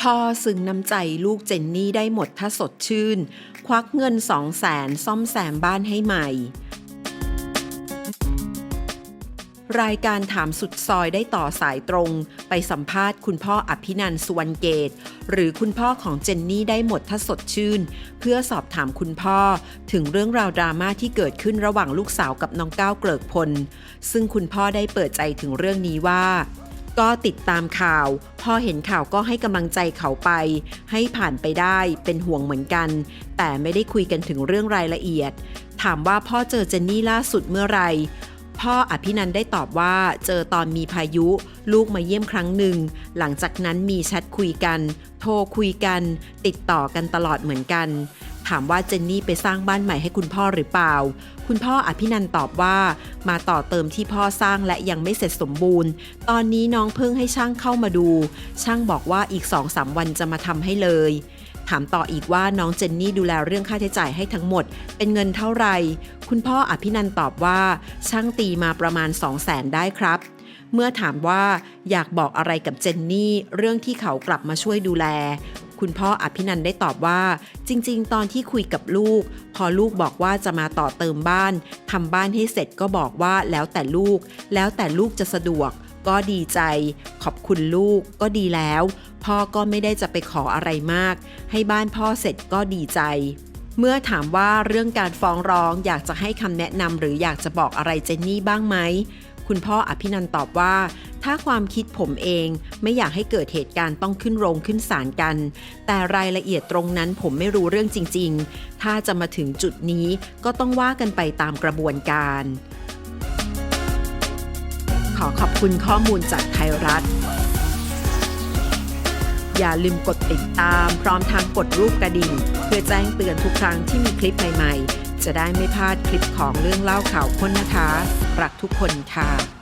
พ่อซึ้งน้ำใจลูกเจนนี่ได้หมดถ้าสดชื่น ควักเงินสองแสนซ่อมแซมบ้านให้ใหม่ รายการถามสุดซอยได้ต่อสายตรง ไปสัมภาษณ์คุณพ่ออภินันสุวรรณเกต หรือคุณพ่อของเจนนี่ได้หมดถ้าสดชื่น เพื่อสอบถามคุณพ่อถึงเรื่องราวดราม่าที่เกิดขึ้นระหว่างลูกสาวกับน้องก้าวเกลิกพล ซึ่งคุณพ่อได้เปิดใจถึงเรื่องนี้ว่า ก็ติดตามข่าว พอเห็นข่าวก็ให้กำลังใจเขาไป ให้ผ่านไปได้เป็นห่วงเหมือนกัน แต่ไม่ได้คุยกันถึงเรื่องรายละเอียด ถามว่าพ่อเจอเจนนี่ล่าสุดเมื่อไหร่พ่ออภินันได้ตอบว่าเจอตอนมีพายุ ลูกมาเยี่ยมครั้งหนึ่ง หลังจากนั้นมีแชทคุยกัน โทรคุยกัน ติดต่อกันตลอดเหมือนกัน ถามว่าเจนนี่ไปสร้างบ้านใหม่ให้คุณพ่อหรือเปล่า คุณพ่ออภินันตอบว่า มาต่อเติมที่พ่อสร้างและยังไม่เสร็จสมบูรณ์ ตอนนี้น้องเพิ่งให้ช่างเข้ามาดู ช่างบอกว่าอีก2-3วันจะมาทำให้เลย ถามต่ออีกว่าน้องเจนนี่ดูแลเรื่องค่าใช้จ่ายให้ทั้งหมด เป็นเงินเท่าไหร่ คุณพ่ออภินันตอบว่า ช่างตีมาประมาณ 2 0 0แสนได้ครับ เมื่อถามว่าอยากบอกอะไรกับเจนนี่เรื่องที่เขากลับมาช่วยดูแล คุณพ่ออภินันได้ตอบว่า จริง ๆ ตอนที่คุยกับลูก พอลูกบอกว่าจะมาต่อเติมบ้านทำบ้านให้เสร็จก็บอกว่าแล้วแต่ลูก แล้วแต่ลูกจะสะดวก ก็ดีใจ ขอบคุณลูกก็ดีแล้ว พ่อก็ไม่ได้จะไปขออะไรมาก ให้บ้านพ่อเสร็จก็ดีใจเมื่อถามว่าเรื่องการฟ้องร้องอยากจะให้คำแนะนำหรืออยากจะบอกอะไรเจนนี่บ้างไหม คุณพ่ออภินันตอบว่า ถ้าความคิดผมเองไม่อยากให้เกิดเหตุการณ์ต้องขึ้นโรงขึ้นศาลกัน แต่รายละเอียดตรงนั้นผมไม่รู้เรื่องจริง ๆ ถ้าจะมาถึงจุดนี้ก็ต้องว่ากันไปตามกระบวนการ ขอขอบคุณข้อมูลจากไทยรัฐ อย่าลืมกดติดตามพร้อมทางกดรูปกระดิ่ง เพื่อแจ้งเตือนทุกครั้งที่มีคลิปใหม่ ๆ จะได้ไม่พลาดคลิปของเรื่องเล่าข่าวค้นนะคะ รักทุกคนค่ะ